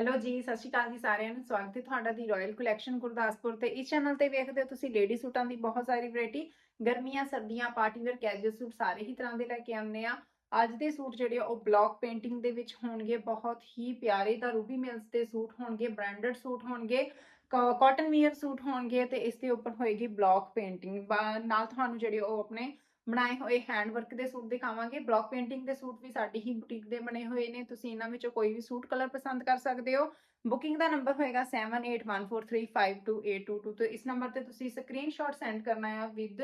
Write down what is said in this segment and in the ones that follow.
Hello ਜੀ, ਸਤਿ ਸ਼੍ਰੀ ਅਕਾਲ ਜੀ ਸਾਰਿਆਂ ਨੂੰ। ਸਵਾਗਤ ਹੈ ਤੁਹਾਡਾ ਦੀ ਰਾਇਲ ਕਲੈਕਸ਼ਨ ਗੁਰਦਾਸਪੁਰ ਤੇ। ਇਸ ਚੈਨਲ ਤੇ ਵੇਖਦੇ ਹੋ ਤੁਸੀਂ ਲੇਡੀ ਸੂਟਾਂ ਦੀ ਬਹੁਤ ਸਾਰੀ ਵੈਰਾਈਟੀ ਗਰਮੀਆਂ, ਸਰਦੀਆਂ ਪਾਰਟੀ ਵੇਅਰ ਕੈਜੂਅਲ ਸੂਟ ਸਾਰੇ ਹੀ ਤਰ੍ਹਾਂ ਦੇ ਲੈ ਕੇ ਆਉਂਦੇ ਆ ਅੱਜ ਦੇ ਸੂਟ ਜਿਹੜੇ ਆ, ਉਹ ਬਲੌਕ ਪੇਂਟਿੰਗ ਦੇ ਵਿੱਚ ਹੋਣਗੇ। ਬਹੁਤ ਹੀ ਪਿਆਰੇ ਦਾ ਰੂਬੀ ਮਿਲਸ ਦੇ ਸੂਟ ਹੋਣਗੇ ਬ੍ਰਾਂਡਡ ਸੂਟ ਹੋਣਗੇ ਕਾਟਨ ਵੀਅਰ ਸੂਟ ਹੋਣਗੇ ਤੇ ਇਸ ਦੇ ਉੱਪਰ ਹੋਏਗੀ ਬਲੌਕ ਪੇਂਟਿੰਗ ਨਾਲ ਤੁਹਾਨੂੰ ਜਿਹੜੇ ਉਹ ਆਪਣੇ ਬਣਾਏ ਹੋਏ ਹੈਂਡ ਵਰਕ ਦੇ ਸੂਟ ਦਿਖਾਵਾਂਗੇ। ਬਲੌਕ ਪੇਂਟਿੰਗ ਦੇ ਸੂਟ ਵੀ ਸਾਡੀ ਹੀ ਬੁਟੀਕ ਦੇ ਬਣੇ ਹੋਏ ਨੇ। ਤੁਸੀਂ ਇਹਨਾਂ ਵਿੱਚੋਂ ਕੋਈ ਵੀ ਸੂਟ ਕਲਰ ਪਸੰਦ ਕਰ ਸਕਦੇ ਹੋ। ਬੁਕਿੰਗ ਦਾ ਨੰਬਰ ਹੋਏਗਾ 7814352822 ਤੇ ਇਸ ਨੰਬਰ ਤੇ ਤੁਸੀਂ ਸਕਰੀਨਸ਼ਾਟ ਸੈਂਡ ਕਰਨਾ ਹੈ ਵਿਦ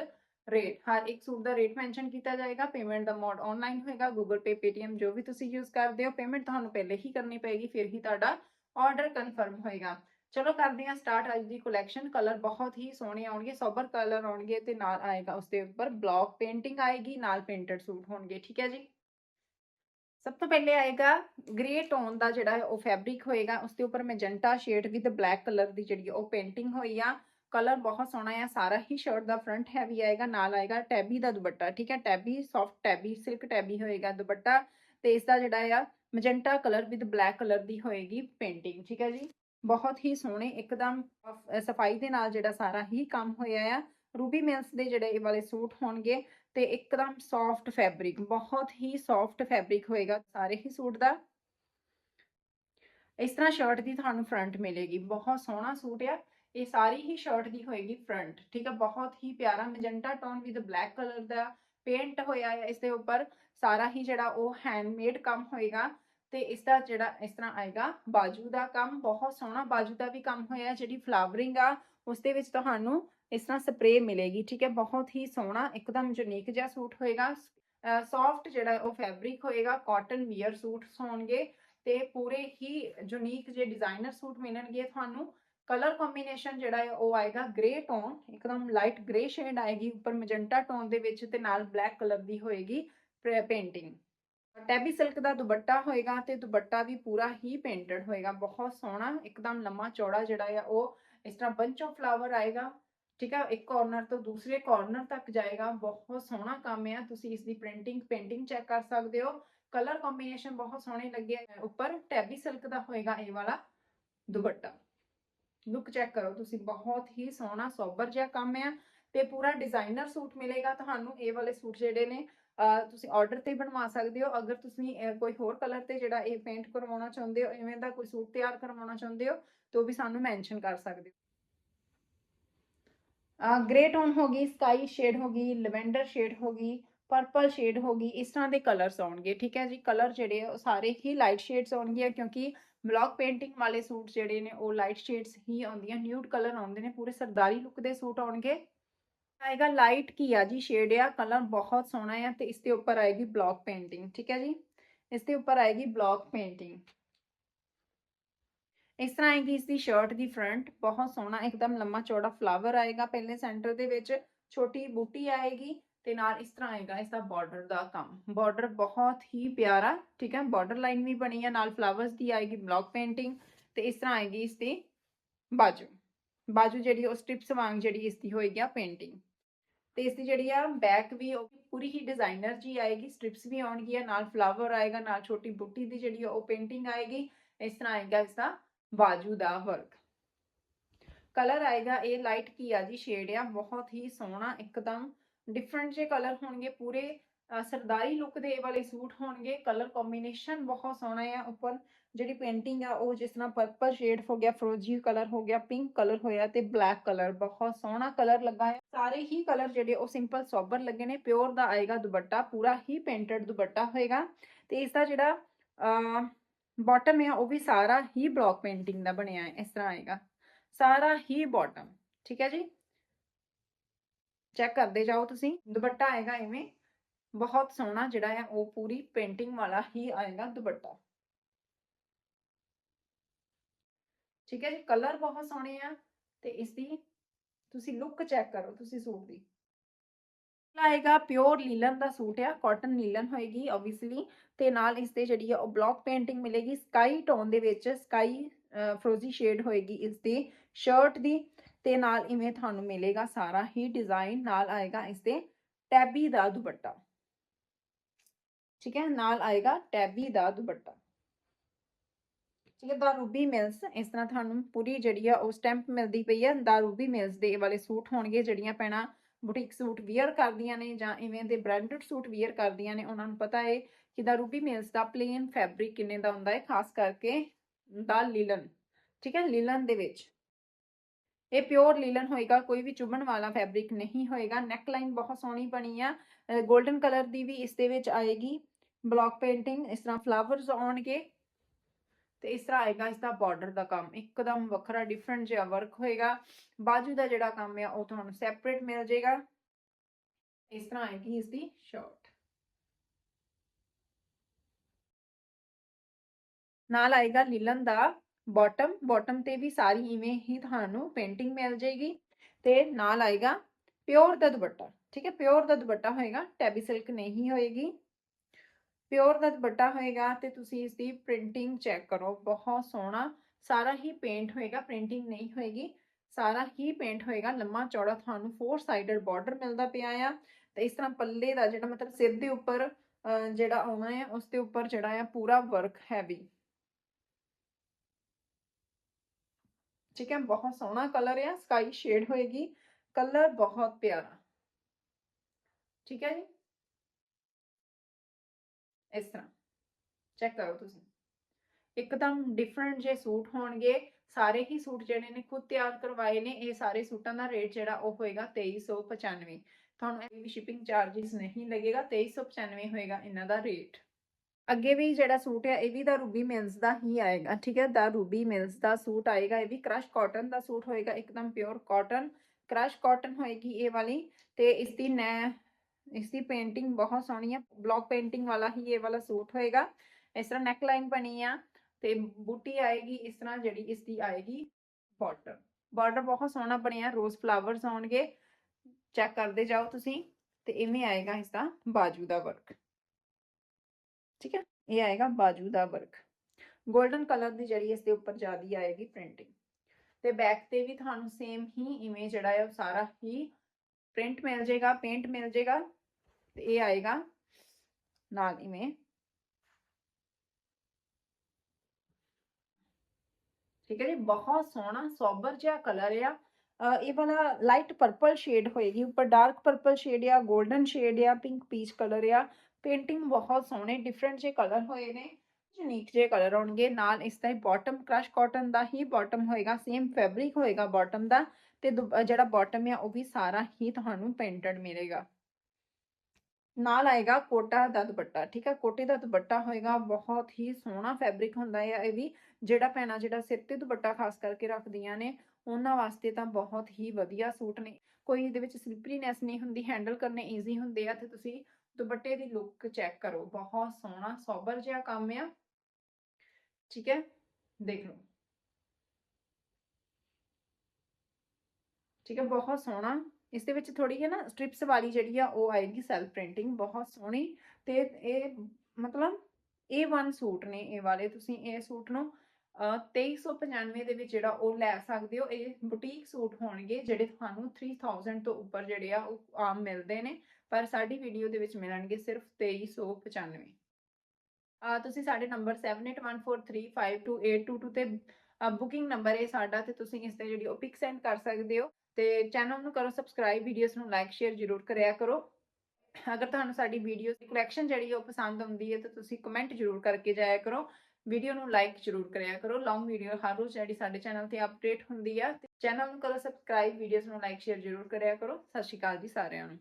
ਰੇਟ ਹਰ ਇੱਕ ਸੂਟ ਦਾ ਰੇਟ ਮੈਂਸ਼ਨ ਕੀਤਾ ਜਾਏਗਾ। ਪੇਮੈਂਟ ਦਾ ਮੋਡ ਆਨਲਾਈਨ ਹੋਏਗਾ। Google Pay, Paytm ਜੋ ਵੀ ਤੁਸੀਂ ਯੂਜ਼ ਕਰਦੇ ਹੋ ਪੇਮੈਂਟ ਤੁਹਾਨੂੰ ਪਹਿਲੇ ਹੀ ਕਰਨੀ ਪਏਗੀ, ਫਿਰ ਹੀ ਤੁਹਾਡਾ ਆਰਡਰ ਕਨਫਰਮ ਹੋਏਗਾ। ਚਲੋ ਕਰਦੇ ਹਾਂ ਸਟਾਰਟ ਅੱਜ ਦੀ ਕਲੈਕਸ਼ਨ ਕਲਰ ਬਹੁਤ ਹੀ ਸੋਹਣੇ ਆਉਣਗੇ ਸੋਬਰ ਕਲਰ ਆਉਣਗੇ ਤੇ ਨਾਲ ਆਏਗਾ ਉਸ ਦੇ ਉੱਪਰ ਬਲੌਕ ਪੇਂਟਿੰਗ ਆਏਗੀ, ਨਾਲ ਪੇਂਟਡ ਸੂਟ ਹੋਣਗੇ, ਠੀਕ ਹੈ ਜੀ? ਸਭ ਤੋਂ ਪਹਿਲੇ ਆਏਗਾ ਗ੍ਰੇ ਟੋਨ ਦਾ ਜਿਹੜਾ ਉਹ ਫੈਬਰਿਕ ਹੋਏਗਾ ਉਸ ਦੇ ਉੱਪਰ magenta shade with black colour ਦੀ ਜਿਹੜੀ ਉਹ ਪੇਂਟਿੰਗ ਹੋਈ ਆ। ਕਲਰ ਬਹੁਤ ਸੋਹਣਾ ਆ, ਸਾਰਾ ਹੀ ਸ਼ਰਟ ਦਾ ਫਰੰਟ ਹੈਵੀ ਆਏਗਾ, ਨਾਲ ਆਏਗਾ ਟੈਬੀ ਦਾ ਦੁਪੱਟਾ, ਠੀਕ ਹੈ? ਟੈਬੀ ਸੌਫਟ ਟੈਬੀ ਸਿਲਕ ਟੈਬੀ ਹੋਏਗਾ ਦੁਪੱਟਾ ਤੇ ਇਸ ਦਾ ਜਿਹੜਾ ਆ magenta colour with black colour ਦੀ ਹੋਏਗੀ ਪੇਂਟਿੰਗ ਠੀਕ ਹੈ ਜੀ? ਬਹੁਤ ਹੀ ਸੋਹਣੇ, ਇੱਕਦਮ ਸਫ਼ਾਈ ਦੇ ਨਾਲ ਜਿਹੜਾ ਸਾਰਾ ਹੀ ਕੰਮ ਹੋਇਆ ਆ। ਰੂਬੀ ਮਿਲਸ ਦੇ ਜਿਹੜੇ ਇਹ ਵਾਲੇ ਸੂਟ ਹੋਣਗੇ ਤੇ ਇੱਕਦਮ ਸੌਫਟ ਫੈਬਰਿਕ ਬਹੁਤ ਹੀ ਸੌਫਟ ਫੈਬਰਿਕ ਹੋਏਗਾ ਸਾਰੇ ਹੀ ਸੂਟ ਦਾ। ਇਸ ਤਰ੍ਹਾਂ ਸ਼ਰਟ ਦੀ ਤੁਹਾਨੂੰ ਫਰੰਟ ਮਿਲੇਗੀ, ਬਹੁਤ ਸੋਹਣਾ ਸੂਟ ਆ। ਇਹ ਸਾਰੀ ਹੀ ਸ਼ਰਟ ਦੀ ਹੋਏਗੀ ਫਰੰਟ ਠੀਕ ਆ? ਬਹੁਤ ਹੀ ਪਿਆਰਾ magenta tone with black colour the paint ਹੋਇਆ ਹੈ ਇਸ ਦੇ ਉੱਪਰ। ਸਾਰਾ ਹੀ ਜਿਹੜਾ ਉਹ ਹੈਂਡਮੇਡ ਕੰਮ ਹੋਏਗਾ। ਤੇ ਇਸ ਦਾ ਜਿਹੜਾ ਇਸ ਤਰ੍ਹਾਂ ਆਏਗਾ, ਬਾਜੂ ਦਾ ਕੰਮ, ਬਹੁਤ ਸੋਹਣਾ ਬਾਜੂ ਦਾ ਵੀ ਕੰਮ ਹੋਇਆ, ਜਿਹੜੀ ਫਲਾਵਰਿੰਗ ਆ ਉਸ ਦੇ ਵਿੱਚ ਤੁਹਾਨੂੰ ਇਸ ਤਰ੍ਹਾਂ ਸਪਰੇ ਮਿਲੇਗੀ, ਠੀਕ ਹੈ? ਬਹੁਤ ਹੀ ਸੋਹਣਾ, ਇੱਕਦਮ ਯੂਨੀਕ ਜਿਹਾ ਸੂਟ ਹੋਏਗਾ ਸੌਫਟ ਜਿਹੜਾ ਉਹ ਫੈਬਰਿਕ ਹੋਏਗਾ ਕਾਟਨ ਵੀਅਰ ਸੂਟ ਹੋਣਗੇ ਤੇ ਪੂਰੇ ਹੀ ਯੂਨੀਕ ਜੇ ਡਿਜ਼ਾਈਨਰ ਸੂਟ ਮਿਲਣਗੇ ਤੁਹਾਨੂੰ। ਕਲਰ ਕੰਬੀਨੇਸ਼ਨ ਜਿਹੜਾ ਹੈ, ਉਹ ਆਏਗਾ ਗ੍ਰੇ ਟੋਨ ਇੱਕਦਮ ਲਾਈਟ ਗ੍ਰੇ ਸ਼ੇਡ ਆਏਗੀ, ਉੱਪਰ ਮੈਜੈਂਟਾ ਟੋਨ ਦੇ ਵਿੱਚ ਤੇ ਨਾਲ ਬਲੈਕ ਕਲਰ ਦੀ ਹੋਏਗੀ ਪੇਂਟਿੰਗ ਟੈਬੀ ਸਿਲਕ ਦਾ ਦੁਪੱਟਾ ਹੋਏਗਾ ਤੇ ਦੁਪੱਟਾ ਵੀ ਪੂਰਾ ਹੀ ਪੇਂਟਡ ਹੋਏਗਾ। ਬਹੁਤ ਸੋਹਣਾ, ਇੱਕਦਮ ਲੰਮਾ ਚੌੜਾ ਜਿਹੜਾ ਹੈ ਉਹ ਇਸ ਤਰ੍ਹਾਂ ਬੰਚ ਆਫ ਫਲਾਵਰ ਆਏਗਾ, ਠੀਕ ਹੈ ਇੱਕ ਕਾਰਨਰ ਤੋਂ ਦੂਸਰੇ ਕਾਰਨਰ ਤੱਕ ਜਾਏਗਾ। ਬਹੁਤ ਸੋਹਣਾ ਕੰਮ ਹੈ ਤੁਸੀਂ ਇਸ ਦੀ ਪ੍ਰਿੰਟਿੰਗ ਪੇਂਟਿੰਗ ਚੈੱਕ ਕਰ ਸਕਦੇ ਹੋ। ਕਲਰ ਕੰਬੀਨੇਸ਼ਨ ਬਹੁਤ ਸੋਹਣੇ ਲੱਗੇ ਉੱਪਰ ਟੈਬੀ ਸਿਲਕ ਦਾ ਹੋਏਗਾ ਇਹ ਵਾਲਾ ਦੁਪੱਟਾ। ਲੁੱਕ ਚੈੱਕ ਕਰੋ, ਤੁਸੀਂ ਬਹੁਤ ਹੀ ਸੋਹਣਾ, ਸੋਬਰ ਜਿਹਾ ਕੰਮ ਆ ਤੇ ਪੂਰਾ ਡਿਜ਼ਾਈਨਰ ਸੂਟ ਮਿਲੇਗਾ ਤੁਹਾਨੂੰ। ਇਹ ਵਾਲੇ ਸੂਟ ਜਿਹੜੇ ਨੇ ਤੁਸੀਂ ਆਰਡਰ ਤੇ ਬਣਵਾ ਸਕਦੇ ਹੋ। ਅਗਰ ਤੁਸੀਂ ਕੋਈ ਹੋਰ ਕਲਰ ਤੇ ਜਿਹੜਾ ਇਹ ਪੇਂਟ ਕਰਵਾਉਣਾ ਚਾਹੁੰਦੇ ਹੋ, ਇਵੇਂ ਦਾ ਕੋਈ ਸੂਟ ਤਿਆਰ ਕਰਵਾਉਣਾ ਚਾਹੁੰਦੇ ਹੋ, ਤਾਂ ਵੀ ਸਾਨੂੰ ਮੈਂਸ਼ਨ ਕਰ ਸਕਦੇ ਹੋ। ਗ੍ਰੇ ਟੋਨ ਹੋ ਗਈ ਸਕਾਈ ਸ਼ੇਡ ਹੋ ਗਈ ਲਵੈਂਡਰ ਸ਼ੇਡ ਹੋ ਗਈ ਪਰਪਲ ਸ਼ੇਡ ਹੋ ਗਈ, ਇਸ ਤਰ੍ਹਾਂ ਦੇ ਕਲਰਸ ਆਉਣਗੇ, ਠੀਕ ਹੈ ਜੀ? ਕਲਰ ਜਿਹੜੇ ਉਹ ਸਾਰੇ ਹੀ ਲਾਈਟ ਸ਼ੇਡਸ ਆਉਣਗੇ, ਕਿਉਂਕਿ ਬਲੌਕ ਪੇਂਟਿੰਗ ਵਾਲੇ ਸੂਟ ਜਿਹੜੇ ਨੇ, ਉਹ ਲਾਈਟ ਸ਼ੇਡਸ ਹੀ ਆਉਂਦੀਆਂ ਨਿਊਡ ਕਲਰ ਆਉਂਦੇ ਨੇ, ਪੂਰੇ ਸਰਦਾਰੀ ਲੁੱਕ ਦੇ ਸੂਟ ਆਉਣਗੇ। ਆਏਗਾ ਲਾਈਟ ਘੀਆ ਜੀ? ਸ਼ੇਡ ਆ ਕਲਰ ਬਹੁਤ ਸੋਹਣਾ ਆ ਤੇ ਇਸ ਦੇ ਉੱਪਰ ਆਏਗੀ ਬਲੌਕ ਪੇਂਟਿੰਗ ਠੀਕ ਹੈ ਜੀ? ਇਸ ਦੇ ਉੱਪਰ ਆਏਗੀ ਬਲੌਕ ਪੇਂਟਿੰਗ ਇਸ ਤਰ੍ਹਾਂ ਆਏਗੀ ਇਸ ਦੀ ਸ਼ਰਟ ਦੀ ਫਰੰਟ ਬਹੁਤ ਸੋਹਣਾ, ਇੱਕਦਮ ਲੰਮਾ ਚੌੜਾ ਫਲਾਵਰ ਆਏਗਾ ਪਹਿਲੇ ਸੈਂਟਰ ਦੇ ਵਿੱਚ, ਛੋਟੀ ਬੂਟੀ ਆਏਗੀ ਤੇ ਨਾਲ ਇਸ ਤਰ੍ਹਾਂ ਆਏਗਾ ਇਸ ਦਾ ਬਾਰਡਰ ਦਾ ਕੰਮ। ਬਾਰਡਰ ਬਹੁਤ ਹੀ ਪਿਆਰਾ, ਠੀਕ ਹੈ? ਬਾਰਡਰ ਲਾਈਨ ਵੀ ਬਣੀ ਹੈ ਨਾਲ ਫਲਾਵਰਸ ਦੀ ਆਏਗੀ ਬਲੌਕ ਪੇਂਟਿੰਗ ਤੇ ਇਸ ਤਰ੍ਹਾਂ ਆਏਗੀ ਇਸ ਦੀ ਬਾਜੂ। ਬਾਜੂ ਜਿਹੜੀ ਉਹ ਸਟ੍ਰਿਪਸ ਵਾਂਗ ਜਿਹੜੀ ਇਸ ਦੀ ਹੋਏਗੀ ਆ ਪੇਂਟਿੰਗ। ਤੇ ਇਸ ਦੀ ਜਿਹੜੀ ਆ, ਬੈਕ ਵੀ ਪੂਰੀ ਹੀ ਡਿਜ਼ਾਈਨਰ ਜੀ ਆਏਗੀ, ਸਟ੍ਰਿਪਸ ਵੀ ਆਉਣਗੀਆਂ, ਨਾਲ ਫਲਾਵਰ ਆਏਗਾ, ਨਾਲ ਛੋਟੀ ਬੁੱਟੀ ਦੀ ਜਿਹੜੀ ਉਹ ਪੇਂਟਿੰਗ ਆਏਗੀ। ਇਸ ਤਰ੍ਹਾਂ ਆਏਗਾ ਇਸ ਦਾ ਬਾਜੂ ਦਾ ਵਰਕ। ਕਲਰ ਆਏਗਾ, ਇਹ ਲਾਈਟ ਕੀਆ ਜੀ ਸ਼ੇਡ ਆ, ਬਹੁਤ ਹੀ ਸੋਹਣਾ, ਇੱਕਦਮ ਡਿਫਰੈਂਟ ਜੇ ਕਲਰ ਹੋਣਗੇ, ਪੂਰੇ ਸਰਦਾਰੀ ਲੁੱਕ ਦੇ ਵਾਲੇ ਸੂਟ ਹੋਣਗੇ, ਕਲਰ ਕੰਬੀਨੇਸ਼ਨ ਬਹੁਤ ਸੋਹਣਾ ਆ, ਉੱਪਰ ਜਿਹੜੀ ਪੇਂਟਿੰਗ ਆ, ਉਹ ਜਿਸ ਤਰ੍ਹਾਂ ਪਰਪਲ ਸ਼ੇਡ ਹੋ ਗਿਆ, ਫਰੋਜੀ ਕਲਰ ਹੋ ਗਿਆ ਪਿੰਕ ਕਲਰ ਹੋਇਆ ਤੇ ਬਲੈਕ ਕਲਰ ਬਹੁਤ ਸੋਹਣਾ ਕਲਰ ਲੱਗਾ ਹੈ। ਸਾਰੇ ਹੀ ਕਲਰ ਜਿਹੜੇ ਉਹ ਸਿੰਪਲ ਸੋਬਰ ਲੱਗੇ ਨੇ ਪਿਓਰ ਦਾ ਆਏਗਾ ਦੁਪੱਟਾ, ਪੂਰਾ ਹੀ ਪੇਂਟਡ ਦੁਪੱਟਾ ਹੋਏਗਾ। ਤੇ ਇਸ ਦਾ ਜਿਹੜਾ ਬਾਟਮ ਹੈ ਉਹ ਵੀ ਸਾਰਾ ਹੀ ਬਲੌਕ ਪੇਂਟਿੰਗ ਦਾ ਬਣਿਆ ਹੈ, ਇਸ ਤਰ੍ਹਾਂ ਆਏਗਾ। ਸਾਰਾ ਹੀ ਬਾਟਮ ਠੀਕ ਹੈ ਜੀ? ਚੈੱਕ ਕਰਦੇ ਜਾਓ ਤੁਸੀਂ, ਦੁਪੱਟਾ ਆਏਗਾ ਐਵੇਂ ਬਹੁਤ ਸੋਹਣਾ ਜਿਹੜਾ ਹੈ ਉਹ ਪੂਰੀ ਪੇਂਟਿੰਗ ਵਾਲਾ ਹੀ ਆਏਗਾ ਦੁਪੱਟਾ। ਠੀਕ ਹੈ ਜੀ ਕਲਰ ਬਹੁਤ ਸੋਹਣੇ ਆ ਤੇ ਇਸ ਦੀ ਤੁਸੀਂ ਲੁੱਕ ਚੈੱਕ ਕਰੋ ਤੁਸੀਂ ਸੂਟ ਦੀ। ਆਏਗਾ ਪਿਓਰ ਲੀਲਨ ਦਾ ਸੂਟ ਆ ਕਾਟਨ ਲੀਲਨ ਹੋਏਗੀ ਆਬਵੀਅਸਲੀ ਤੇ ਨਾਲ ਇਸ ਤੇ ਜਿਹੜੀ ਆ ਉਹ ਬਲੌਕ ਪੇਂਟਿੰਗ ਮਿਲੇਗੀ ਸਕਾਈ ਟੋਨ ਦੇ ਵਿੱਚ ਸਕਾਈ ਫਰੋਜ਼ੀ ਸ਼ੇਡ ਹੋਏਗੀ ਇਸ ਦੀ ਸ਼ਰਟ ਦੀ ਤੇ ਨਾਲ ਇਵੇਂ ਤੁਹਾਨੂੰ ਮਿਲੇਗਾ ਸਾਰਾ ਹੀ ਡਿਜ਼ਾਈਨ ਨਾਲ ਆਏਗਾ ਇਸ ਦੇ ਟੈਬੀ ਦਾ ਦੁਪੱਟਾ। ਠੀਕ ਹੈ, ਨਾਲ ਆਏਗਾ ਟੈਬੀ ਦਾ ਦੁਪੱਟਾ। ਠੀਕ ਹੈ ਦਾਰੂਬੀ ਮਿਲਸ ਇਸ ਤਰ੍ਹਾਂ ਤੁਹਾਨੂੰ ਪੂਰੀ ਜਿਹੜੀ ਆ ਉਹ ਸਟੈਂਪ ਮਿਲਦੀ ਪਈ ਆ ਦਾਰੂਬੀ ਮਿਲਸ ਦੇ ਵਾਲੇ ਸੂਟ ਹੋਣਗੇ ਜਿਹੜੀਆਂ ਪੈਣਾ ਬੁਟੀਕ ਸੂਟ ਵੀਅਰ ਕਰਦੀਆਂ ਨੇ ਜਾਂ ਇਵੇਂ ਦੇ ਬ੍ਰਾਂਡਡ ਸੂਟ ਵੀਅਰ ਕਰਦੀਆਂ ਨੇ, ਉਹਨਾਂ ਨੂੰ ਪਤਾ ਹੈ ਕਿ ਦਾਰੂਬੀ ਮਿਲਸ ਦਾ ਪਲੇਨ ਫੈਬਰਿਕ ਕਿੰਨੇ ਦਾ ਹੁੰਦਾ ਹੈ ਖਾਸ ਕਰਕੇ ਦਾ ਲੀਲਨ, ਠੀਕ ਹੈ, ਲੀਲਨ ਦੇ ਵਿੱਚ। ਇਹ ਪਿਓਰ ਲੀਲਨ ਹੋਏਗਾ, ਕੋਈ ਵੀ ਚੁਭਣ ਵਾਲਾ ਫੈਬਰਿਕ ਨਹੀਂ ਹੋਏਗਾ ਨੈਕ ਲਾਈਨ ਬਹੁਤ ਸੋਹਣੀ ਬਣੀ ਆ 골ਡਨ ਕਲਰ ਦੀ ਵੀ ਇਸ ਦੇ ਵਿੱਚ ਆਏਗੀ ਬਲੌਕ ਪੇਂਟਿੰਗ ਇਸ ਤਰ੍ਹਾਂ ਫਲਾਵਰਸ ਆਉਣਗੇ ਤੇ ਇਸ ਤਰ੍ਹਾਂ ਆਏਗਾ, ਇਸ ਦਾ ਬਾਰਡਰ ਦਾ ਕੰਮ। ਇੱਕਦਮ ਵੱਖਰਾ ਡਿਫਰੈਂਟ ਜਿਹਾ ਵਰਕ ਹੋਏਗਾ। ਬਾਜੂ ਦਾ ਜਿਹੜਾ ਕੰਮ ਆ, ਉਹ ਤੁਹਾਨੂੰ ਸੈਪਰੇਟ ਮਿਲ ਜਾਏਗਾ। ਇਸ ਤਰ੍ਹਾਂ ਆਏਗੀ ਇਸ ਦੀ ਸ਼ਰਟ ਨਾਲ ਆਏਗਾ ਲੀਲਨ ਦਾ ਬਾਟਮ ਬਾਟਮ ਤੇ ਵੀ ਸਾਰੀ ਇਵੇਂ ਹੀ ਤੁਹਾਨੂੰ ਪੇਂਟਿੰਗ ਮਿਲ ਜਾਏਗੀ। ਤੇ ਨਾਲ ਆਏਗਾ ਪਿਓਰ ਦਾ ਦੁਪੱਟਾ। ਠੀਕ ਹੈ ਪਿਓਰ ਦਾ ਦੁਪੱਟਾ ਹੋਏਗਾ। ਟੈਬੀ ਸਿਲਕ ਨਹੀਂ ਹੋਏਗੀ। ਪਿਓਰ ਦਾ ਦੁਪੱਟਾ ਹੋਏਗਾ ਤੇ ਤੁਸੀਂ ਇਸ ਦੀ ਪ੍ਰਿੰਟਿੰਗ ਚੈੱਕ ਕਰੋ। ਬਹੁਤ ਸੋਹਣਾ, ਸਾਰਾ ਹੀ ਪੇਂਟ ਹੋਏਗਾ ਪ੍ਰਿੰਟਿੰਗ ਨਹੀਂ ਹੋਏਗੀ, ਸਾਰਾ ਹੀ ਪੇਂਟ ਹੋਏਗਾ, ਲੰਮਾ ਚੌੜਾ ਤੁਹਾਨੂੰ ਫੋਰ ਸਾਈਡਡ ਬਾਰਡਰ ਮਿਲਦਾ ਪਿਆ ਆ। ਤੇ ਇਸ ਤਰ੍ਹਾਂ ਪੱਲੇ ਦਾ ਜਿਹੜਾ ਮਤਲਬ ਸਿਰ ਦੇ ਉੱਪਰ ਜਿਹੜਾ ਆਉਣਾ ਹੈ ਉਸ ਦੇ ਉੱਪਰ ਜਿਹੜਾ ਆ ਪੂਰਾ ਵਰਕ ਹੈਵੀ ਠੀਕ ਹੈ, ਬਹੁਤ ਸੋਹਣਾ ਕਲਰ ਹੈ ਸਕਾਈ ਸ਼ੇਡ ਹੋਏਗੀ ਕਲਰ ਬਹੁਤ ਪਿਆਰਾ। ਠੀਕ ਹੈ ਜੀ। ਇਸ ਤਰ੍ਹਾਂ। ਚੈੱਕ ਕਰੋ ਤੁਸੀਂ। ਇੱਕਦਮ ਡਿਫਰੈਂਟ ਜੇ ਸੂਟ ਹੋਣਗੇ। ਸਾਰੇ ਹੀ ਸੂਟ ਜਿਹੜੇ ਨੇ ਖੁਦ ਤਿਆਰ ਕਰਵਾਏ ਨੇ। ਇਹ ਸਾਰੇ ਸੂਟਾਂ ਦਾ ਰੇਟ ਜਿਹੜਾ ਉਹ ਹੋਏਗਾ 2395 ਤੁਹਾਨੂੰ ਇਹ ਵੀ ਸ਼ਿਪਿੰਗ ਚਾਰजेस ਨਹੀਂ ਲੱਗੇਗਾ 2395 ਹੋਏਗਾ ਇਹਨਾਂ ਦਾ ਰੇਟ ਅੱਗੇ ਵੀ ਜਿਹੜਾ ਸੂਟ ਹੈ ਇਹ ਵੀ ਦਾ ਰੂਬੀ ਮਿਲਸ ਦਾ ਹੀ ਆਏਗਾ, ਠੀਕ ਹੈ? ਦਾ ਰੂਬੀ ਮਿਲਸ ਦਾ ਸੂਟ ਆਏਗਾ, ਇਹ ਵੀ ਕ੍ਰਸ਼ ਕਾਟਨ ਦਾ ਸੂਟ ਹੋਏਗਾ, ਇੱਕਦਮ ਪਿਓਰ ਕਾਟਨ ਕ੍ਰਸ਼ ਕਾਟਨ ਹੋਏਗੀ ਇਹ ਵਾਲੀ ਤੇ ਇਸ ਦੀ ਨੈ ਇਸ ਦੀ ਪੇਂਟਿੰਗ ਬਹੁਤ ਸੋਹਣੀ ਆ ਬਲੌਕ ਪੇਂਟਿੰਗ ਵਾਲਾ ਹੀ ਇਹ ਵਾਲਾ ਸੂਟ ਹੋਏਗਾ। ਇਸ ਤਰ੍ਹਾਂ ਨੈਕ ਲਾਈਨ ਬਣੀ ਆ ਤੇ ਬੂਟੀ ਆਏਗੀ, ਇਸ ਤਰ੍ਹਾਂ ਜਿਹੜੀ ਇਸ ਦੀ ਆਏਗੀ ਬਾਰਡਰ ਬਾਰਡਰ ਬਹੁਤ ਸੋਹਣਾ ਬਣਿਆ ਰੋਜ਼ ਫਲਾਵਰਸ ਆਉਣਗੇ। ਚੈੱਕ ਕਰਦੇ ਜਾਓ ਤੁਸੀਂ ਤੇ ਇਵੇਂ ਆਏਗਾ ਇਸ ਦਾ ਬਾਜੂ ਦਾ ਵਰਕ ਠੀਕ ਹੈ, ਇਹ ਆਏਗਾ ਬਾਜੂ ਦਾ ਵਰਕ 골ਡਨ ਕਲਰ ਦੀ ਜਿਹੜੀ ਇਸ ਦੇ ਉੱਪਰ ਜਿਆਦੀ ਆਏਗੀ ਪ੍ਰਿੰਟਿੰਗ ਤੇ ਬੈਕ ਤੇ ਵੀ ਤੁਹਾਨੂੰ ਸੇਮ ਹੀ ਇਵੇਂ ਜਿਹੜਾ ਹੈ ਉਹ ਸਾਰਾ ਹੀ ਪ੍ਰਿੰਟ ਮਿਲ ਜਾਏਗਾ ਪੇਂਟ ਮਿਲ ਜਾਏਗਾ। ਤੇ ਇਹ ਆਏਗਾ ਨਾਲ ਇਵੇਂ। ਠੀਕ ਹੈ ਜੀ, ਬਹੁਤ ਸੋਹਣਾ, ਸੋਬਰ ਜਿਹਾ ਕਲਰ ਆ। ਇਹ ਵਾਲਾ ਲਾਈਟ ਪਰਪਲ ਸ਼ੇਡ ਹੋਏਗੀ, ਉੱਪਰ ਡਾਰਕ ਪਰਪਲ ਸ਼ੇਡ ਆ 골ਡਨ ਸ਼ੇਡ ਆ ਪਿੰਕ ਪੀਚ ਕਲਰ ਆ। ਪੇਂਟਿੰਗ ਬਹੁਤ ਸੋਹਣੇ ਡਿਫਰੈਂਟ ਜੇ ਕਲਰ ਹੋਏ ਨੇ ਯੂਨੀਕ ਜੇ ਕਲਰ ਹੋਣਗੇ ਨਾਲ ਇਸ ਦਾ ਬਾਟਮ ਕ੍ਰਸ਼ ਕਾਟਨ ਦਾ ਹੀ ਬਾਟਮ ਹੋਏਗਾ ਸੇਮ ਫੈਬਰਿਕ ਹੋਏਗਾ ਬਾਟਮ ਦਾ। ਤੇ ਦੁ- ਅਹ ਜਿਹੜਾ ਬਾਟਮ ਆ, ਉਹ ਵੀ ਸਾਰਾ ਹੀ ਤੁਹਾਨੂੰ ਪੇਂਟਡ ਮਿਲੇਗਾ। ਨਾਲ ਆਏਗਾ ਕੋਟਾ ਦਾ ਦੁਪੱਟਾ, ਠੀਕ ਹੈ ਕੋਟੇ ਦਾ ਦੁਪੱਟਾ ਹੋਏਗਾ, ਬਹੁਤ ਹੀ ਸੋਹਣਾ ਫੈਬਰਿਕ ਹੁੰਦਾ ਹੈ ਇਹ ਵੀ, ਜਿਹੜਾ ਪੈਣਾ ਜਿਹੜਾ ਸਿਰ ਤੇ ਦੁਪੱਟਾ ਖਾਸ ਕਰਕੇ ਰੱਖਦੀਆਂ ਨੇ, ਉਹਨਾਂ ਵਾਸਤੇ ਤਾਂ ਬਹੁਤ ਹੀ ਵਧੀਆ ਸੂਟ ਨੇ। ਕੋਈ ਇਹਦੇ ਵਿੱਚ ਸਲਿਪਰੀਨੈਸ ਨਹੀਂ ਹੁੰਦੀ ਹੈਂਡਲ ਕਰਨੇ ਈਜ਼ੀ ਹੁੰਦੇ ਆ, ਤੇ ਤੁਸੀਂ ਦੁਪੱਟੇ ਦੀ ਲੁੱਕ ਚੈੱਕ ਕਰੋ। ਬਹੁਤ ਸੋਹਣਾ, ਸੋਬਰ ਜਿਹਾ ਕੰਮ ਆ। ਠੀਕ ਹੈ? ਦੇਖ ਲਓ। ਠੀਕ ਹੈ? ਬਹੁਤ ਸੋਹਣਾ ਇਸ ਦੇ ਵਿੱਚ ਥੋੜੀ ਹੈ ਨਾ ਸਟ੍ਰਿਪਸ ਵਾਲੀ ਜਿਹੜੀ ਆ ਉਹ ਆਏਗੀ ਸੈਲਫ ਪ੍ਰਿੰਟਿੰਗ ਬਹੁਤ ਸੋਹਣੀ ਤੇ ਇਹ ਮਤਲਬ A1 ਸੂਟ ਨੇ ਇਹ ਵਾਲੇ, ਤੁਸੀਂ ਇਹ ਸੂਟ ਨੂੰ 2395 ਦੇ ਵਿੱਚ ਜਿਹੜਾ ਉਹ ਲੈ ਸਕਦੇ ਹੋ, ਇਹ ਬੁਟੀਕ ਸੂਟ ਹੋਣਗੇ ਜਿਹੜੇ ਤੁਹਾਨੂੰ 3000 ਤੋਂ ਉੱਪਰ ਜਿਹੜੇ ਆ ਉਹ ਆਮ ਮਿਲਦੇ ਨੇ, ਪਰ ਸਾਡੀ ਵੀਡੀਓ ਦੇ ਵਿੱਚ ਮਿਲਣਗੇ ਸਿਰਫ 2395 ਆ ਤੁਸੀਂ ਸਾਡੇ ਨੰਬਰ 7814352822 ਤੇ ਬੁਕਿੰਗ ਨੰਬਰ ਹੈ ਸਾਡਾ ਤੇ ਤੁਸੀਂ ਇਸ ਤੇ ਜਿਹੜੀ ਉਹ ਪਿਕ ਸੈਂਡ ਕਰ ਸਕਦੇ ਹੋ। ਤੇ ਚੈਨਲ ਨੂੰ ਕਰੋ ਸਬਸਕ੍ਰਾਈਬ ਵੀਡੀਓਜ਼ ਨੂੰ ਲਾਈਕ ਸ਼ੇਅਰ ਜ਼ਰੂਰ ਕਰਿਆ ਕਰੋ। ਅਗਰ ਤੁਹਾਨੂੰ ਸਾਡੀ ਵੀਡੀਓ ਦੀ ਕਲੈਕਸ਼ਨ ਜਿਹੜੀ ਉਹ ਪਸੰਦ ਆਉਂਦੀ ਹੈ ਤਾਂ ਤੁਸੀਂ ਕਮੈਂਟ ਜ਼ਰੂਰ ਕਰਕੇ ਜਾਇਆ ਕਰੋ। ਵੀਡੀਓ ਨੂੰ ਲਾਈਕ ਜ਼ਰੂਰ ਕਰਿਆ ਕਰੋ। ਲੌਂਗ ਵੀਡੀਓ ਹਰ ਰੋਜ਼ ਜਿਹੜੀ ਸਾਡੇ ਚੈਨਲ ਤੇ ਅਪਡੇਟ ਹੁੰਦੀ ਆ ਤੇ ਚੈਨਲ ਨੂੰ ਕਰੋ ਸਬਸਕ੍ਰਾਈਬ ਵੀਡੀਓਜ਼ ਨੂੰ ਲਾਈਕ ਸ਼ੇਅਰ ਜ਼ਰੂਰ ਕਰਿਆ ਕਰੋ। ਸਤਿ ਸ਼੍ਰੀ ਅਕਾਲ ਜੀ ਸਾਰਿਆਂ ਨੂੰ।